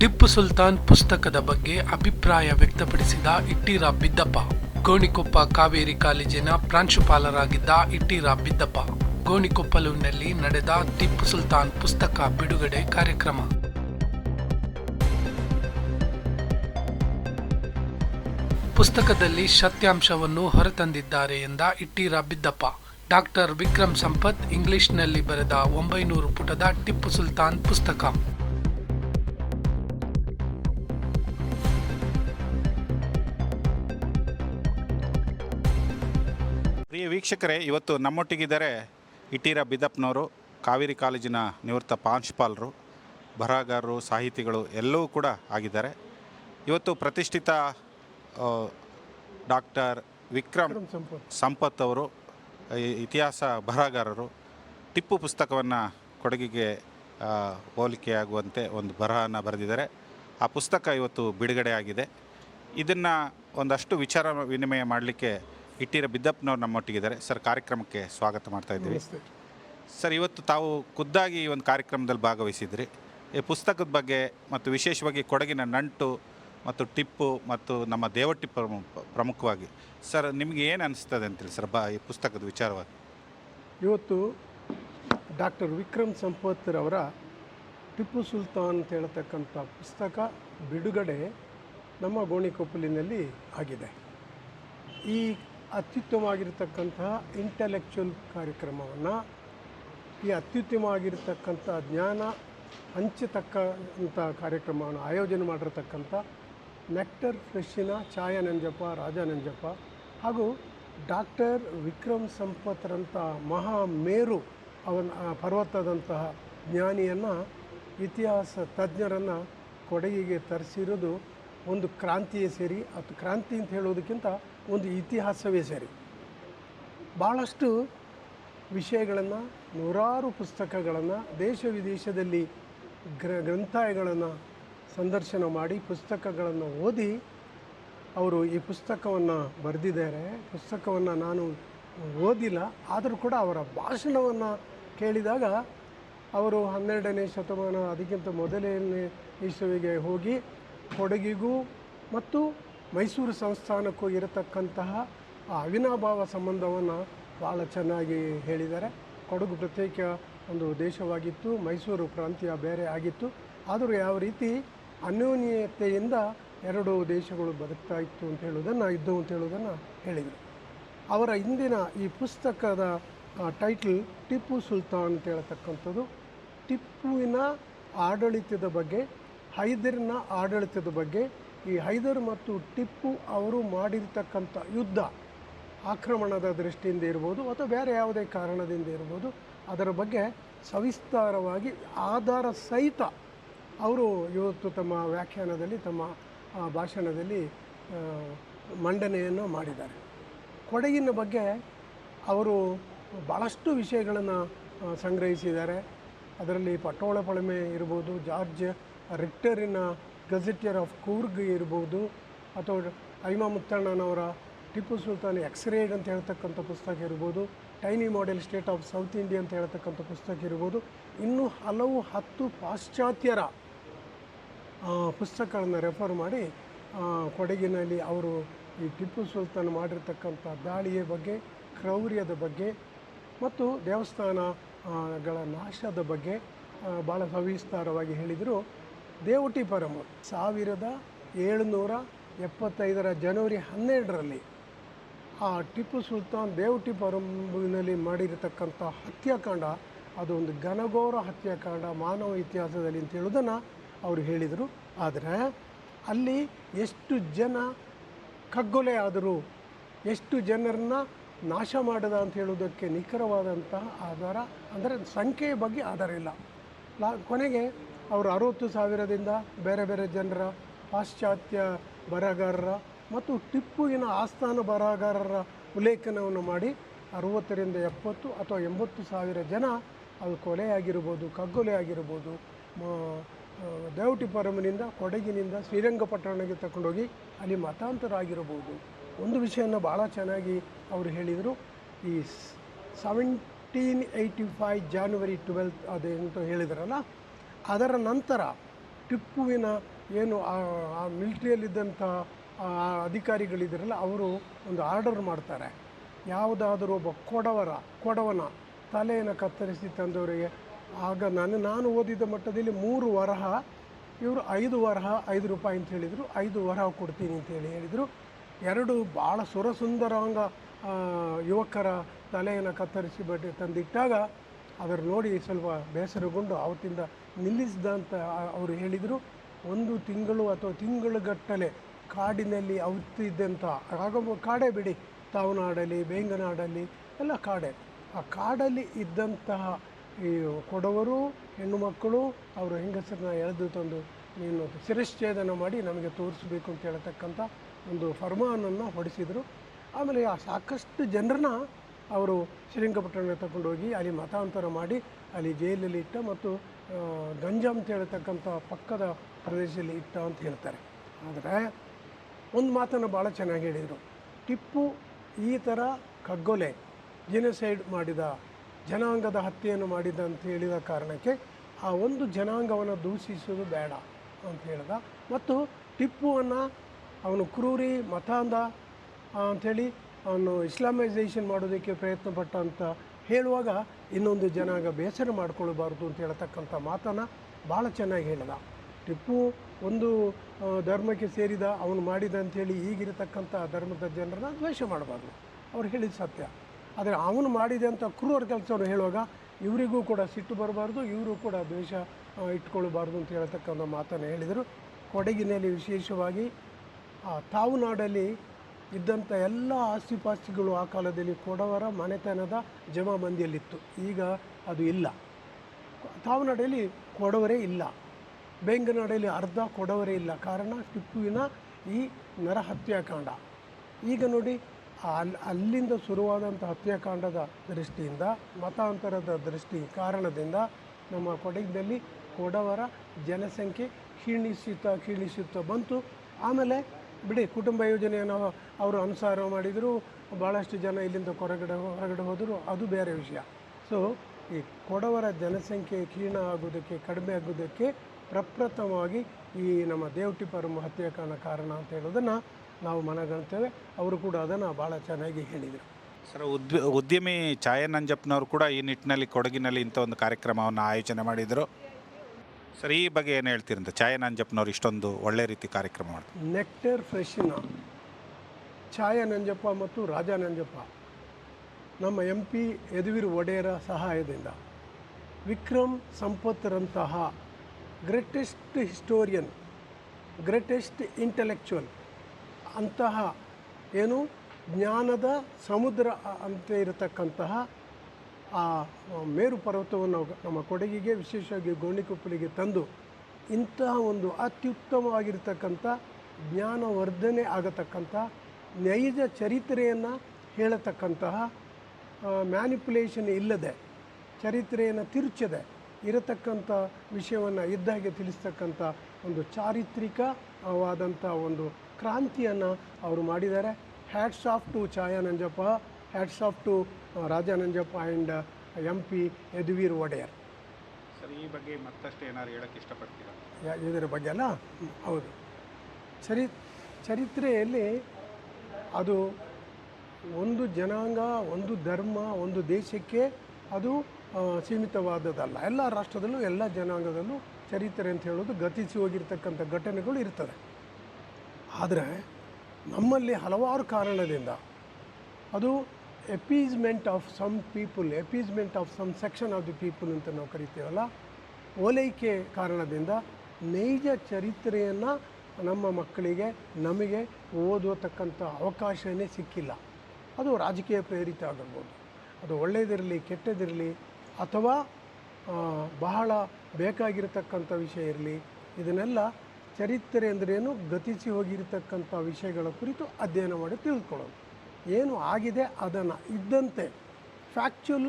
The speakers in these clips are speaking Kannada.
ಟಿಪ್ಪು ಸುಲ್ತಾನ್ ಪುಸ್ತಕದ ಬಗ್ಗೆ ಅಭಿಪ್ರಾಯ ವ್ಯಕ್ತಪಡಿಸಿದ ಇಟ್ಟಿರ ಬಿದ್ದಪ್ಪ. ಗೋಣಿಕೊಪ್ಪ ಕಾವೇರಿ ಕಾಲೇಜಿನ ಪ್ರಾಂಶುಪಾಲರಾಗಿದ್ದ ಇಟ್ಟಿರ ಬಿದ್ದಪ್ಪ. ಗೋಣಿಕೊಪ್ಪಲುವಿನಲ್ಲಿ ನಡೆದ ಟಿಪ್ಪು ಸುಲ್ತಾನ್ ಪುಸ್ತಕ ಬಿಡುಗಡೆ ಕಾರ್ಯಕ್ರಮ. ಪುಸ್ತಕದಲ್ಲಿ ಸತ್ಯಾಂಶವನ್ನು ಹೊರತಂದಿದ್ದಾರೆ ಎಂದ ಇಟ್ಟಿರ ಬಿದ್ದಪ್ಪ. ಡಾಕ್ಟರ್ ವಿಕ್ರಮ್ ಸಂಪತ್ ಇಂಗ್ಲಿಷ್ನಲ್ಲಿ ಬರೆದ ಒಂಬೈನೂರು ಪುಟದ ಟಿಪ್ಪು ಸುಲ್ತಾನ್ ಪುಸ್ತಕ. ಪ್ರಿಯ ವೀಕ್ಷಕರೇ ಇವತ್ತು ನಮ್ಮೊಟ್ಟಿಗಿದ್ದಾರೆ ಇಟೀರ ಬಿದಪ್ನವರು ಕಾವೇರಿ ಕಾಲೇಜಿನ ನಿವೃತ್ತ ಪ್ರಾಂಶುಪಾಲರು ಬರಹಗಾರರು ಸಾಹಿತಿಗಳು ಎಲ್ಲವೂ ಕೂಡ ಆಗಿದ್ದಾರೆ. ಇವತ್ತು ಪ್ರತಿಷ್ಠಿತ ಡಾಕ್ಟರ್ ವಿಕ್ರಮ್ ಸಂಪತ್. ಅವರು ಇತಿಹಾಸ ಬರಹಗಾರರು ಟಿಪ್ಪು ಪುಸ್ತಕವನ್ನು ಕೊಡಗಿಗೆ ಹೋಲಿಕೆಯಾಗುವಂತೆ ಒಂದು ಬರಹನ ಬರೆದಿದ್ದಾರೆ. ಆ ಪುಸ್ತಕ ಇವತ್ತು ಬಿಡುಗಡೆ ಆಗಿದೆ ಇದನ್ನು ಒಂದಷ್ಟು ವಿಚಾರ ವಿನಿಮಯ ಮಾಡಲಿಕ್ಕೆ ಇಟ್ಟಿರ ಬಿದ್ದಪ್ಪನವ್ರು ನಮ್ಮೊಟ್ಟಿಗಿದ್ದಾರೆ. ಸರ್ ಕಾರ್ಯಕ್ರಮಕ್ಕೆ ಸ್ವಾಗತ ಮಾಡ್ತಾ ಇದ್ದೀವಿ. ಸರ್ ಇವತ್ತು ತಾವು ಖುದ್ದಾಗಿ ಈ ಒಂದು ಕಾರ್ಯಕ್ರಮದಲ್ಲಿ ಭಾಗವಹಿಸಿದ್ರಿ. ಈ ಪುಸ್ತಕದ ಬಗ್ಗೆ ಮತ್ತು ವಿಶೇಷವಾಗಿ ಕೊಡಗಿನ ನಂಟು ಮತ್ತು ಟಿಪ್ಪು ಮತ್ತು ನಮ್ಮ ದೇವಟ್ಟಿ ಪ್ರಮು ಪ್ರಮುಖವಾಗಿ. ಸರ್ ನಿಮಗೆ ಏನು ಅನಿಸ್ತದೆ ಅಂತೇಳಿ ಸರ್ ಬಾ ಈ ಪುಸ್ತಕದ ವಿಚಾರವಾಗಿ? ಇವತ್ತು ಡಾಕ್ಟರ್ ವಿಕ್ರಮ್ ಸಂಪತ್ರವರ ಟಿಪ್ಪು ಸುಲ್ತಾನ್ ಅಂತ ಹೇಳ್ತಕ್ಕಂಥ ಪುಸ್ತಕ ಬಿಡುಗಡೆ ನಮ್ಮ ಗೋಣಿಕೊಪ್ಪಲಿನಲ್ಲಿ ಆಗಿದೆ. ಈ ಅತ್ಯುತ್ತಮವಾಗಿರ್ತಕ್ಕಂತಹ ಇಂಟೆಲೆಕ್ಚುಯಲ್ ಕಾರ್ಯಕ್ರಮವನ್ನು ಈ ಅತ್ಯುತ್ತಮವಾಗಿರ್ತಕ್ಕಂಥ ಜ್ಞಾನ ಹಂಚತಕ್ಕಂಥ ಕಾರ್ಯಕ್ರಮವನ್ನು ಆಯೋಜನೆ ಮಾಡಿರತಕ್ಕಂಥ ನೆಕ್ಟರ್ ಫ್ರೆಶ್ಶಿನ ಛಾಯಾ ನಂಜಪ್ಪ, ರಾಜ ನಂಜಪ್ಪ ಹಾಗೂ ಡಾಕ್ಟರ್ ವಿಕ್ರಮ್ ಸಂಪತ್ರಂಥ ಮಹಾ ಮೇರು ಅವನ ಪರ್ವತದಂತಹ ಜ್ಞಾನಿಯನ್ನು, ಇತಿಹಾಸ ತಜ್ಞರನ್ನು ಕೊಡಗಿಗೆ ತರಿಸಿರೋದು ಒಂದು ಕ್ರಾಂತಿಯೇ ಸೇರಿ, ಅದು ಕ್ರಾಂತಿ ಅಂತ ಹೇಳೋದಕ್ಕಿಂತ ಒಂದು ಇತಿಹಾಸವೇ ಸರಿ. ಭಾಳಷ್ಟು ವಿಷಯಗಳನ್ನು, ನೂರಾರು ಪುಸ್ತಕಗಳನ್ನು ದೇಶ ವಿದೇಶದಲ್ಲಿ ಗ್ರ, ಗ್ರಂಥಾಲಯಗಳನ್ನು ಸಂದರ್ಶನ ಮಾಡಿ ಪುಸ್ತಕಗಳನ್ನು ಓದಿ ಅವರು ಈ ಪುಸ್ತಕವನ್ನು ಬರೆದಿದ್ದಾರೆ. ಪುಸ್ತಕವನ್ನು ನಾನು ಓದಿಲ್ಲ, ಆದರೂ ಕೂಡ ಅವರ ಭಾಷಣವನ್ನು ಕೇಳಿದಾಗ ಅವರು ಹನ್ನೆರಡನೇ ಶತಮಾನ, ಅದಕ್ಕಿಂತ ಮೊದಲನೇ ಇಸುವಿಗೆ ಹೋಗಿ, ಕೊಡಗಿಗೂ ಮತ್ತು ಮೈಸೂರು ಸಂಸ್ಥಾನಕ್ಕೂ ಇರತಕ್ಕಂತಹ ಆ ಅವಿನಾಭಾವ ಸಂಬಂಧವನ್ನು ಭಾಳ ಚೆನ್ನಾಗಿ ಹೇಳಿದ್ದಾರೆ. ಕೊಡಗು ಪ್ರತ್ಯೇಕ ಒಂದು ದೇಶವಾಗಿತ್ತು, ಮೈಸೂರು ಪ್ರಾಂತ್ಯ ಬೇರೆ ಆಗಿತ್ತು. ಆದರೂ ಯಾವ ರೀತಿ ಅನ್ಯೋನ್ಯತೆಯಿಂದ ಎರಡು ದೇಶಗಳು ಬದುಕ್ತಾ ಇತ್ತು ಅಂತ ಹೇಳೋದನ್ನು ಇದ್ದು ಅಂತ ಹೇಳೋದನ್ನು ಹೇಳಿದರು. ಅವರ ಇಂದಿನ ಈ ಪುಸ್ತಕದ ಟೈಟಲ್ ಟಿಪ್ಪು ಸುಲ್ತಾನ್ ಅಂತ ಹೇಳ್ತಕ್ಕಂಥದ್ದು. ಟಿಪ್ಪುವಿನ ಆಡಳಿತದ ಬಗ್ಗೆ, ಹೈದರಿನ ಆಡಳಿತದ ಬಗ್ಗೆ ಈ ಹೈದರ್ ಮತ್ತು ಟಿಪ್ಪು ಅವರು ಮಾಡಿರ್ತಕ್ಕಂಥ ಯುದ್ಧ ಆಕ್ರಮಣದ ದೃಷ್ಟಿಯಿಂದ ಇರ್ಬೋದು ಅಥವಾ ಬೇರೆ ಯಾವುದೇ ಕಾರಣದಿಂದ ಇರ್ಬೋದು, ಅದರ ಬಗ್ಗೆ ಸವಿಸ್ತಾರವಾಗಿ ಆಧಾರ ಸಹಿತ ಅವರು ಇವತ್ತು ತಮ್ಮ ವ್ಯಾಖ್ಯಾನದಲ್ಲಿ, ತಮ್ಮ ಭಾಷಣದಲ್ಲಿ ಮಂಡನೆಯನ್ನು ಮಾಡಿದ್ದಾರೆ. ಕೊಡಗಿನ ಬಗ್ಗೆ ಅವರು ಭಾಳಷ್ಟು ವಿಷಯಗಳನ್ನು ಸಂಗ್ರಹಿಸಿದ್ದಾರೆ. ಅದರಲ್ಲಿ ಪಟೋಳ ಪಳಮೆ ಇರ್ಬೋದು, ಜಾರ್ಜ್ ರಿಕ್ಟರಿನ ಗಜೆಟಿಯರ್ ಆಫ್ ಕೂರ್ಗ್ ಇರ್ಬೋದು ಅಥವಾ ಐಮಾ ಮುತ್ತಣ್ಣನವರ ಟಿಪ್ಪು ಸುಲ್ತಾನ್ ಎಕ್ಸ್ರೇಡ್ ಅಂತ ಹೇಳ್ತಕ್ಕಂಥ ಪುಸ್ತಕ ಇರ್ಬೋದು, tiny model state of South India ಅಂತ ಹೇಳ್ತಕ್ಕಂಥ ಪುಸ್ತಕ ಇರ್ಬೋದು. ಇನ್ನೂ ಹಲವು ಹತ್ತು ಪಾಶ್ಚಾತ್ಯರ ಪುಸ್ತಕಗಳನ್ನು ರೆಫರ್ ಮಾಡಿ ಕೊಡಗಿನಲ್ಲಿ ಅವರು ಈ ಟಿಪ್ಪು ಸುಲ್ತಾನ್ ಮಾಡಿರ್ತಕ್ಕಂಥ ದಾಳಿಯ ಬಗ್ಗೆ, ಕ್ರೌರ್ಯದ ಬಗ್ಗೆ ಮತ್ತು ದೇವಸ್ಥಾನಗಳ ನಾಶದ ಬಗ್ಗೆ ಭಾಳ ಸವಿಸ್ತಾರವಾಗಿ ಹೇಳಿದರು. ದೇವಟಿ ಪರಮ ಸಾವಿರದ ಏಳುನೂರ ಎಪ್ಪತ್ತೈದರ ಜನವರಿ ಹನ್ನೆರಡರಲ್ಲಿ ಆ ಟಿಪ್ಪು ಸುಲ್ತಾನ್ ದೇವಟಿ ಪರಂಬುವಿನಲ್ಲಿ ಮಾಡಿರತಕ್ಕಂಥ ಹತ್ಯಾಕಾಂಡ ಅದು ಒಂದು ಘನಘೋರ ಹತ್ಯಾಕಾಂಡ, ಮಾನವ ಇತಿಹಾಸದಲ್ಲಿ ಅಂತ ಹೇಳೋದನ್ನು ಅವರು ಹೇಳಿದರು. ಆದರೆ ಅಲ್ಲಿ ಎಷ್ಟು ಜನ ಕಗ್ಗೊಲೆ ಆದರು, ಎಷ್ಟು ಜನರನ್ನ ನಾಶ ಮಾಡದ ಅಂತ ಹೇಳೋದಕ್ಕೆ ನಿಖರವಾದಂತಹ ಆಧಾರ, ಅಂದರೆ ಸಂಖ್ಯೆಯ ಬಗ್ಗೆ ಆಧಾರ ಇಲ್ಲ. ಲಾ, ಕೊನೆಗೆ ಅವರು ಅರುವತ್ತು ಸಾವಿರದಿಂದ ಬೇರೆ ಬೇರೆ ಜನರ ಪಾಶ್ಚಾತ್ಯ ಬರಹಗಾರರ ಮತ್ತು ಟಿಪ್ಪುವಿನ ಆಸ್ಥಾನ ಬರಹಗಾರರ ಉಲ್ಲೇಖನವನ್ನು ಮಾಡಿ ಅರುವತ್ತರಿಂದ ಎಪ್ಪತ್ತು ಅಥವಾ ಎಂಬತ್ತು ಸಾವಿರ ಜನ ಅದು ಕಗ್ಗೊಲೆ ಆಗಿರ್ಬೋದು ಮ- ದೇವಟಿ ಪರಮನಿಂದ ಕೊಡಗಿನಿಂದ ಶ್ರೀರಂಗಪಟ್ಟಣಕ್ಕೆ ತಗೊಂಡೋಗಿ ಅಲ್ಲಿ ಮತಾಂತರ ಆಗಿರಬಹುದು ಒಂದು ವಿಷಯನ ಭಾಳ ಚೆನ್ನಾಗಿ ಅವರು ಹೇಳಿದರು. ಈ seventeen eighty five January twelfth ಅದೇ ಅಂತ ಹೇಳಿದ್ರಲ್ಲ ಅದರ ನಂತರ ಟಿಪ್ಪುವಿನ ಏನು ಆ- ಮಿಲ್ಟ್ರಿಯಲ್ಲಿದ್ದಂಥ ಅಧಿಕಾರಿಗಳಿದ್ದಾರಲ್ಲ, ಅವರು ಒಂದು ಆರ್ಡರ್ ಮಾಡ್ತಾರೆ. ಯಾವುದಾದರೂ ಒಬ್ಬ ಕೊಡವರ, ಕೊಡವನ ತಲೆಯನ್ನು ಕತ್ತರಿಸಿ ತಂದವರಿಗೆ, ಆಗ ನಾನು ನಾನು ಓದಿದ ಮಟ್ಟದಲ್ಲಿ ಮೂರು ವರಹ, ಇವರು ಐದು ವರಹ, ಐದು ರೂಪಾಯಿ ಅಂತ ಹೇಳಿದರು. ಐದು ವರಹ ಕೊಡ್ತೀನಿ ಅಂತೇಳಿ ಹೇಳಿದರು. ಎರಡು ಭಾಳ ಸುರಸುಂದರಾಂಗ ಯುವಕರ ತಲೆಯನ್ನು ಕತ್ತರಿಸಿ ಬಟ್ಟೆ ತಂದಿಟ್ಟಾಗ ಅದರ ನೋಡಿ ಸ್ವಲ್ಪ ಬೇಸರಗೊಂಡು ಅವತ್ತಿಂದ ನಿಲ್ಲಿಸಿದಂತ ಅವರು ಹೇಳಿದರು, ಒಂದು ತಿಂಗಳು ಅಥವಾ ತಿಂಗಳುಗಟ್ಟಲೆ ಕಾಡಿನಲ್ಲಿ ಅವತ್ತಿದ್ದಂಥ ಆಗ ಕಾಡೇ ಬಿಡಿ, ತಾವನಾಡಲ್ಲಿ ಬೇಂಗನಾಡಲಿ ಎಲ್ಲ ಕಾಡೆ. ಆ ಕಾಡಲ್ಲಿ ಇದ್ದಂತಹ ಈ ಕೊಡವರು, ಹೆಣ್ಣು ಮಕ್ಕಳು, ಅವರು ಹೆಂಗಸರನ್ನ ಎಳೆದು ತಂದು ನೀನು ಶಿರಶ್ಛೇದನ ಮಾಡಿ ನಮಗೆ ತೋರಿಸ್ಬೇಕು ಅಂತ ಹೇಳ್ತಕ್ಕಂಥ ಒಂದು ಫರ್ಮಾನನ್ನು ಹೊಡಿಸಿದರು. ಆಮೇಲೆ ಆ ಸಾಕಷ್ಟು ಜನರನ್ನ ಅವರು ಶ್ರೀರಂಗಪಟ್ಟಣ ತಗೊಂಡೋಗಿ ಅಲ್ಲಿ ಮತಾಂತರ ಮಾಡಿ ಅಲ್ಲಿ ಜೈಲಲ್ಲಿ ಇಟ್ಟ ಮತ್ತು ಗಂಜಾ ಅಂತ ಹೇಳ್ತಕ್ಕಂಥ ಪಕ್ಕದ ಪ್ರದೇಶದಲ್ಲಿ ಇಟ್ಟ ಅಂತ ಹೇಳ್ತಾರೆ. ಆದರೆ ಒಂದು ಮಾತನ್ನು ಭಾಳ ಚೆನ್ನಾಗಿ ಹೇಳಿದರು. ಟಿಪ್ಪು ಈ ಥರ ಕಗ್ಗೊಲೆ ಜಿನಸೈಡ್ ಮಾಡಿದ, ಜನಾಂಗದ ಹತ್ಯೆಯನ್ನು ಮಾಡಿದ ಅಂತ ಹೇಳಿದ ಕಾರಣಕ್ಕೆ ಆ ಒಂದು ಜನಾಂಗವನ್ನು ದೂಷಿಸುವುದು ಬೇಡ ಅಂತ ಹೇಳಿದ. ಮತ್ತು ಟಿಪ್ಪುವನ್ನು ಅವನು ಕ್ರೂರಿ ಮತಾಂಧ ಅಂಥೇಳಿ ಅವನು ಇಸ್ಲಾಮೈಸೇಷನ್ ಮಾಡೋದಕ್ಕೆ ಪ್ರಯತ್ನ ಪಟ್ಟ ಅಂತ ಹೇಳುವಾಗ ಇನ್ನೊಂದು ಜನಾಂಗ ಬೇಸರ ಮಾಡ್ಕೊಳ್ಬಾರ್ದು ಅಂತ ಹೇಳ್ತಕ್ಕಂಥ ಮಾತನ್ನು ಭಾಳ ಚೆನ್ನಾಗಿ ಹೇಳಿದ. ಟಿಪ್ಪು ಒಂದು ಧರ್ಮಕ್ಕೆ ಸೇರಿದ, ಅವನು ಮಾಡಿದ ಅಂಥೇಳಿ ಈಗಿರತಕ್ಕಂಥ ಧರ್ಮದ ಜನರನ್ನ ದ್ವೇಷ ಮಾಡಬಾರ್ದು. ಅವ್ರು ಹೇಳಿದ ಸತ್ಯ. ಆದರೆ ಅವನು ಮಾಡಿದೆ ಅಂತ ಕ್ರೂರ ಕೆಲಸವನ್ನು ಹೇಳುವಾಗ ಇವರಿಗೂ ಕೂಡ ಸಿಟ್ಟು ಬರಬಾರ್ದು, ಇವರು ಕೂಡ ದ್ವೇಷ ಇಟ್ಕೊಳ್ಬಾರ್ದು ಅಂತ ಹೇಳ್ತಕ್ಕಂಥ ಮಾತನ್ನು ಹೇಳಿದರು. ಕೊಡಗಿನಲ್ಲಿ ವಿಶೇಷವಾಗಿ, ಆ ತಾವುನಾಡಲ್ಲಿ ಇದ್ದಂಥ ಎಲ್ಲ ಆಸ್ತಿಪಾಸ್ತಿಗಳು ಆ ಕಾಲದಲ್ಲಿ ಕೊಡವರ ಮನೆತನದ ಜಮಾಬಂದಿಯಲ್ಲಿತ್ತು ಈಗ ಅದು ಇಲ್ಲ. ತಾವನಾಡಲ್ಲಿ ಕೊಡವರೇ ಇಲ್ಲ. ಬೆಂಗನಾಡಲ್ಲಿ ಅರ್ಧ ಕೊಡವರೇ ಇಲ್ಲ. ಕಾರಣ ಟಿಪ್ಪುವಿನ ಈ ನರ ಹತ್ಯಾಕಾಂಡ ಈಗ ನೋಡಿ ಅಲ್ಲಿ ಅಲ್ಲಿಂದ ಶುರುವಾದಂಥ ಹತ್ಯಾಕಾಂಡದ ದೃಷ್ಟಿಯಿಂದ, ಮತಾಂತರದ ದೃಷ್ಟಿ ಕಾರಣದಿಂದ ನಮ್ಮ ಕೊಡಗಿನಲ್ಲಿ ಕೊಡವರ ಜನಸಂಖ್ಯೆ ಕ್ಷೀಣಿಸುತ್ತಾ ಕ್ಷೀಣಿಸುತ್ತಾ ಬಂತು. ಆಮೇಲೆ ಬಿಡಿ, ಕುಟುಂಬ ಯೋಜನೆಯನ್ನು ಅವರು ಅನುಸಾರ ಮಾಡಿದರು ಭಾಳಷ್ಟು ಜನ ಇಲ್ಲಿಂದ ಹೊರಗಡೆ ಹೊರಗಡೆ ಹೋದರು, ಅದು ಬೇರೆ ವಿಷಯ. ಸೊ ಈ ಕೊಡವರ ಜನಸಂಖ್ಯೆ ಕ್ಷೀಣ ಆಗೋದಕ್ಕೆ ಕಡಿಮೆ ಆಗೋದಕ್ಕೆ ಪ್ರಪ್ರಥಮವಾಗಿ ಈ ನಮ್ಮ ದೇವಟಿಪರಮ ಹತ್ಯೆ ಕಾರಣ ಅಂತ ಹೇಳೋದನ್ನು ನಾವು ಮನಗಣ್ತೇವೆ ಅವರು ಕೂಡ ಅದನ್ನು ಭಾಳ ಚೆನ್ನಾಗಿ ಹೇಳಿದರು. ಸರ್ ಉದ್ಯ ಉದ್ಯಮಿ ಛಾಯಾ ನಂಜಪ್ಪನವರು ಕೂಡ ಈ ನಿಟ್ಟಿನಲ್ಲಿ, ಕೊಡಗಿನಲ್ಲಿ ಇಂಥ ಒಂದು ಕಾರ್ಯಕ್ರಮವನ್ನು ಆಯೋಜನೆ ಮಾಡಿದರು. ಸರ್, ಈ ಬಗ್ಗೆ ಏನು ಹೇಳ್ತೀರಂತ ಛಾಯಾ ನಂಜಪ್ಪನವರು ಇಷ್ಟೊಂದು ಒಳ್ಳೆ ರೀತಿ ಕಾರ್ಯಕ್ರಮ ಮಾಡ್ತಾರೆ. ನೆಕ್ಟರ್ ಫ್ರೆಶ್ನ ಛಾಯಾ ನಂಜಪ್ಪ ಮತ್ತು ರಾಜಾ ನಂಜಪ್ಪ ನಮ್ಮ ಎಂ ಪಿ ಯದುವೀರ್ ಒಡೆಯರ ಸಹಾಯದಿಂದ ವಿಕ್ರಮ್ ಸಂಪತ್ರಂತಹ ಗ್ರೇಟೆಸ್ಟ್ ಹಿಸ್ಟೋರಿಯನ್, ಗ್ರೇಟೆಸ್ಟ್ ಇಂಟೆಲೆಕ್ಚುವಲ್ ಅಂತಹ ಏನು ಜ್ಞಾನದ ಸಮುದ್ರ ಅಂತ ಇರತಕ್ಕಂತಹ ಆ ಮೇರು ಪರ್ವತವನ್ನು ನಮ್ಮ ಕೊಡಗಿಗೆ, ವಿಶೇಷವಾಗಿ ಗೋಣಿಕೊಪ್ಪಲಿಗೆ ತಂದು ಇಂತಹ ಒಂದು ಅತ್ಯುತ್ತಮವಾಗಿರ್ತಕ್ಕಂಥ ಜ್ಞಾನವರ್ಧನೆ ಆಗತಕ್ಕಂಥ ನೈಜ ಚರಿತ್ರೆಯನ್ನು ಹೇಳತಕ್ಕಂತಹ ಮ್ಯಾನಿಪುಲೇಷನ್ ಇಲ್ಲದೆ, ಚರಿತ್ರೆಯನ್ನು ತಿರುಚದೆ ಇರತಕ್ಕಂಥ ವಿಷಯವನ್ನು ಇದ್ದಾಗೆ ತಿಳಿಸ್ತಕ್ಕಂಥ ಒಂದು ಚಾರಿತ್ರಿಕವಾದಂಥ ಒಂದು ಕ್ರಾಂತಿಯನ್ನು ಅವರು ಮಾಡಿದ್ದಾರೆ. Hats off to Chaya Nanjappa hats off to Raja Nanjappa and M P Yaduveer Wadiyar. Sir ಈ ಬಗ್ಗೆ ಮತ್ತಷ್ಟು ಏನಾದ್ರು ಹೇಳಕ್ಕೆ ಇಷ್ಟಪಡ್ತೀರಾ? ಇದರ ಬಗ್ಗೆ ಅಲ್ಲ? ಹೌದು. ಚರಿ ಚರಿತ್ರೆಯಲ್ಲಿ ಅದು ಒಂದು ಜನಾಂಗ ಒಂದು ಧರ್ಮ ಒಂದು ದೇಶಕ್ಕೆ ಅದು ಸೀಮಿತವಾದದ್ದಲ್ಲ. ಎಲ್ಲ ರಾಷ್ಟ್ರದಲ್ಲೂ ಎಲ್ಲ ಜನಾಂಗದಲ್ಲೂ ಚರಿತ್ರೆ ಅಂತ ಹೇಳೋದು ಗತಿಸಿ ಹೋಗಿರ್ತಕ್ಕಂಥ ಘಟನೆಗಳು ಇರ್ತದೆ ಆದರೆ ನಮ್ಮಲ್ಲಿ ಹಲವಾರು ಕಾರಣದಿಂದ ಅದು appeasement of some people appeasement of some section of the people ಅಂತ ನಾವು ಕರಿತೀವಲ್ಲ, ಓಲೈಕೆ ಕಾರಣದಿಂದ ನೈಜ ಚರಿತ್ರೆಯನ್ನು ನಮ್ಮ ಮಕ್ಕಳಿಗೆ, ನಮಗೆ ಓದೋತಕ್ಕಂಥ ಅವಕಾಶವೇ ಸಿಕ್ಕಿಲ್ಲ. ಅದು ರಾಜಕೀಯ ಪ್ರೇರಿತ ಆಗಿರ್ಬೋದು. ಅದು ಒಳ್ಳೆಯದಿರಲಿ ಕೆಟ್ಟದಿರಲಿ, ಅಥವಾ ಬಹಳ ಬೇಕಾಗಿರತಕ್ಕಂಥ ವಿಷಯ ಇರಲಿ, ಇದನ್ನೆಲ್ಲ ಚರಿತ್ರೆ ಅಂದ್ರೇನು ಗತಿಸಿ ಹೋಗಿರತಕ್ಕಂಥ ವಿಷಯಗಳ ಕುರಿತು ಅಧ್ಯಯನ ಮಾಡಿ ತಿಳ್ಕೊಳ್ಳೋದು. ಏನು ಆಗಿದೆ ಅದನ್ನು ಇದ್ದಂತೆ ಫ್ಯಾಕ್ಚುಲ್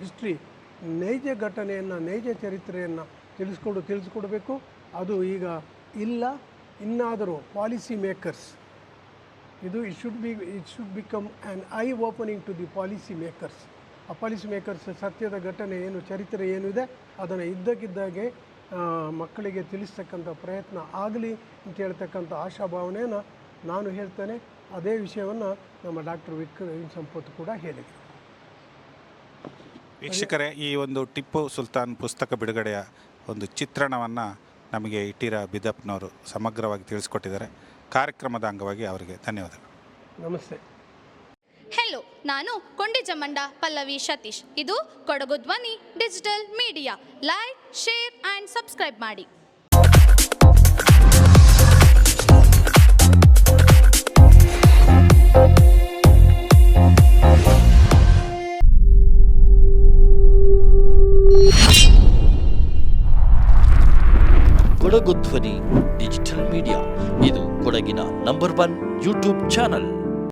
ಹಿಸ್ಟ್ರಿ ನೈಜ ಘಟನೆಯನ್ನು, ನೈಜ ಚರಿತ್ರೆಯನ್ನು ತಿಳಿಸ್ಕೊಡು ತಿಳಿಸ್ಕೊಡ್ಬೇಕು. ಅದು ಈಗ ಇಲ್ಲ. ಇನ್ನಾದರೂ ಪಾಲಿಸಿ ಮೇಕರ್ಸ್ ಇದು it should be it should become an eye opening to the policy makers ಆ ಪಾಲಿಸಿ ಮೇಕರ್ಸ್ ಸತ್ಯದ ಘಟನೆ ಏನು, ಚರಿತ್ರೆ ಏನಿದೆ ಅದನ್ನು ಇದ್ದಕ್ಕಿದ್ದಾಗೆ ಮಕ್ಕಳಿಗೆ ತಿಳಿಸ್ತಕ್ಕಂಥ ಪ್ರಯತ್ನ ಆಗಲಿ ಅಂತ ಹೇಳ್ತಕ್ಕಂಥ ಆಶಾಭಾವನೆಯನ್ನು ನಾನು ಹೇಳ್ತೇನೆ. ಅದೇ ವಿಷಯವನ್ನು ನಮ್ಮ ಡಾಕ್ಟರ್ ವಿಕ್ರಮ್ ಸಂಪತ್ ಕೂಡ ಹೇಳಿದರು. ವೀಕ್ಷಕರೇ ಈ ಒಂದು ಟಿಪ್ಪು ಸುಲ್ತಾನ್ ಪುಸ್ತಕ ಬಿಡುಗಡೆಯ ಒಂದು ಚಿತ್ರಣವನ್ನು ನಮಗೆ ಇಟ್ಟಿರ ಬಿದಪ್ನವರು ಸಮಗ್ರವಾಗಿ ತಿಳಿಸ್ಕೊಟ್ಟಿದ್ದಾರೆ. ಕಾರ್ಯಕ್ರಮದ ಅಂಗವಾಗಿ ಅವರಿಗೆ ಧನ್ಯವಾದಗಳು. ನಮಸ್ತೆ. ಹೆಲೋ ನಾನು ಕೊಂಡಿಜಮಂಡ ಪಲ್ಲವಿ ಸತೀಶ್. ಇದು Kodagu Dhwani digital media. Like share and subscribe ಮಾಡಿ. ಕೊಡಗು ಧ್ವನಿ